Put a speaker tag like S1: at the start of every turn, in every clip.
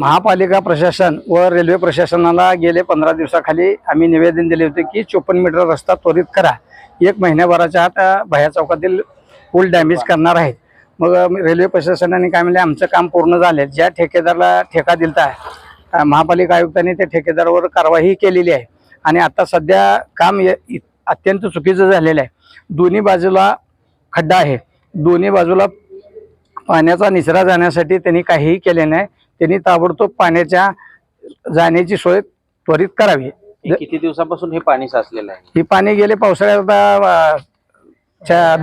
S1: महापालिका प्रशासन व रेल्वे प्रशासनाला गेले पंधरा दिवसाखाली आम्ही निवेदन दिले होते की चोपन्न मीटर रस्ता त्वरित करा. एक महिन्याभराच्या आत भया चौकातील पूल डॅमेज करणार आहेत मग रेल्वे प्रशासनाने काय म्हणले आमचं काम पूर्ण झाले ज्या ठेकेदाराला ठेका दिलता महापालिका आयुक्तांनी त्या ठेकेदारावर कारवाई केलेली आहे. आणि आता सध्या काम य- इ- अत्यंत चुकीचं झालेलं आहे. दोन्ही बाजूला खड्डा आहे. दोन्ही बाजूला पाण्याचा निचरा जाण्यासाठी त्यांनी काहीही केले नाही. त्यांनी ताबडतोब पाण्याच्या जाण्याची सोय त्वरित करावी.
S2: हे किती दिवसापासून हे पाणी साचलेलं आहे?
S1: ही पाणी गेले पावसाळ्यात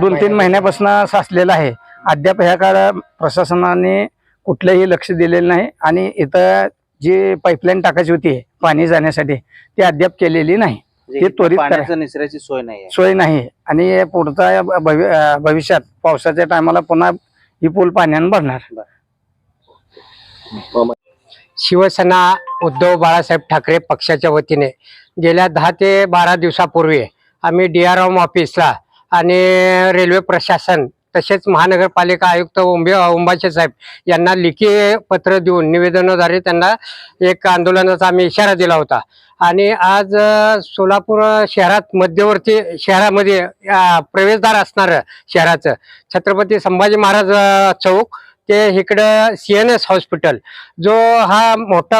S1: दोन तीन महिन्यापासून साचलेलं आहे. अद्याप ह्या काळ प्रशासनाने कुठलंही लक्ष दिलेलं नाही आणि इथं जी पाईपलाईन टाकायची होती पाणी जाण्यासाठी ती अद्याप केलेली नाही.
S2: म्हणजे
S1: हे
S2: इथं
S1: त्वरित
S2: निचऱ्याची सोय नाही
S1: सोय नाही. आणि पुढचा भविष्यात पावसाच्या टायमाला पुन्हा ही पूल पाण्यानं भरणार.
S3: शिवसेना उद्धव बाळासाहेब ठाकरे पक्षाच्या वतीने गेल्या दहा ते बारा दिवसापूर्वी आम्ही डी आर एम ऑफिसला आणि रेल्वे प्रशासन तसेच महानगरपालिका आयुक्त उंबे उंबाचे साहेब यांना लिखी पत्र देऊन निवेदनाद्वारे त्यांना एक आंदोलनाचा आम्ही इशारा दिला होता. आणि आज सोलापूर शहरात मध्यवर्ती शहरामध्ये प्रवेशद्वार असणारं शहराचं. छत्रपती संभाजी महाराज चौक ते इकडं सी एन एस हॉस्पिटल जो हा मोठा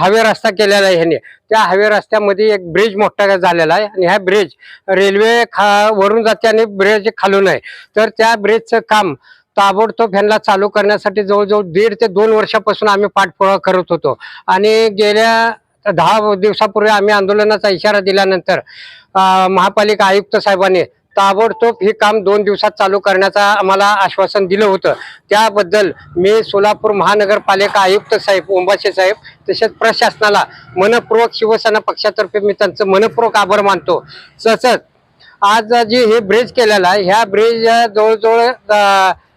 S3: हवे रस्ता केलेला आहे ह्याने. त्या हवे रस्त्यामध्ये एक ब्रिज मोठा झालेला आहे आणि ह्या ब्रिज रेल्वे खा वरून जाते आणि ब्रिज खालून आहे. तर त्या ब्रिजचं काम ताबडतोब ह्यांना चालू करण्यासाठी जवळजवळ दीड ते दोन वर्षापासून आम्ही पाठपुरावा करत होतो. आणि गेल्या दहा दिवसापूर्वी आम्ही आंदोलनाचा इशारा दिल्यानंतर महापालिका आयुक्त साहेबांनी ताबडतोब हे काम दोन दिवसात चालू करण्याचा आम्हाला आश्वासन दिलं होतं. त्याबद्दल मी सोलापूर महानगरपालिका आयुक्त साहेब ओंबाशे साहेब तसेच प्रशासनाला मनपूर्वक शिवसेना पक्षातर्फे मी त्यांचं मनपूर्वक आभार मानतो. तसंच आज जे हे ब्रिज केलेला आहे ह्या ब्रिज जवळजवळ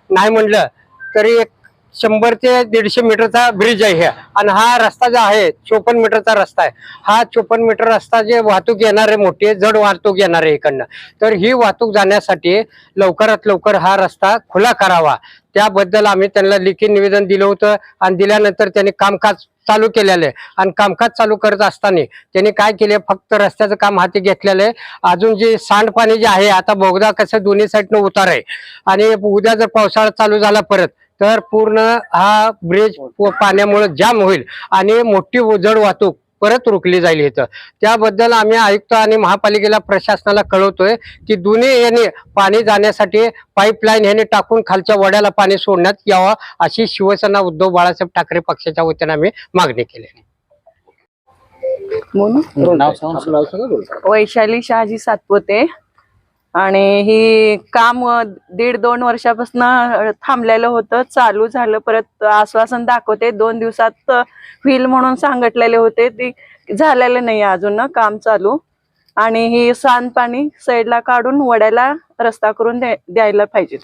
S3: नाही म्हणलं तरी एक शंभर ते दीडशे मीटरचा ब्रिज आहे आणि हा रस्ता जो आहे चोपन्न मीटरचा रस्ता आहे. हा चोपन्न मीटर रस्ता जे वाहतूक येणार आहे मोठी आहे, जड वाहतूक येणार आहे इकडनं. तर ही वाहतूक जाण्यासाठी लवकरात लवकर हा रस्ता खुला करावा. त्याबद्दल आम्ही त्यांना लिखित निवेदन दिलं होतं आणि दिल्यानंतर त्यांनी कामकाज चालू केलेलं आहे. आणि कामकाज चालू करत असताना त्यांनी काय केले फक्त रस्त्याचं काम हाती घेतलेलं आहे. अजून जे सांडपाणी जे आहे आता बोगदा कसं दोन्ही साईडनं उतार आहे. आणि उद्या जर पावसाळा चालू झाला परत तर पूर्ण हा ब्रिज पाण्यामुळे जाम होईल आणि मोठी जड वाहतूक परत रोखली जाईल इथं. त्याबद्दल आम्ही आयुक्त आणि महापालिकेला प्रशासनाला कळवतोय की दोन्ही याने पाणी जाण्यासाठी पाईपलाईन ह्याने टाकून खालच्या वड्याला पाणी सोडण्यात यावं अशी शिवसेना उद्धव बाळासाहेब ठाकरे पक्षाच्या वतीने आम्ही मागणी केली आहे.
S2: नाव सांगा.
S4: वैशाली शहाजी सातपुते. आणि ही काम दीड दोन वर्षापासून थांबलेलं होतं चालू झालं. परत आश्वासन दाखवते दोन दिवसात व्हील म्हणून सांगितलेले होते. ती झालेलं नाही अजून ना काम चालू. आणि ही सांडपाणी साईडला काढून वड्याला रस्ता करून द्यायला पाहिजे.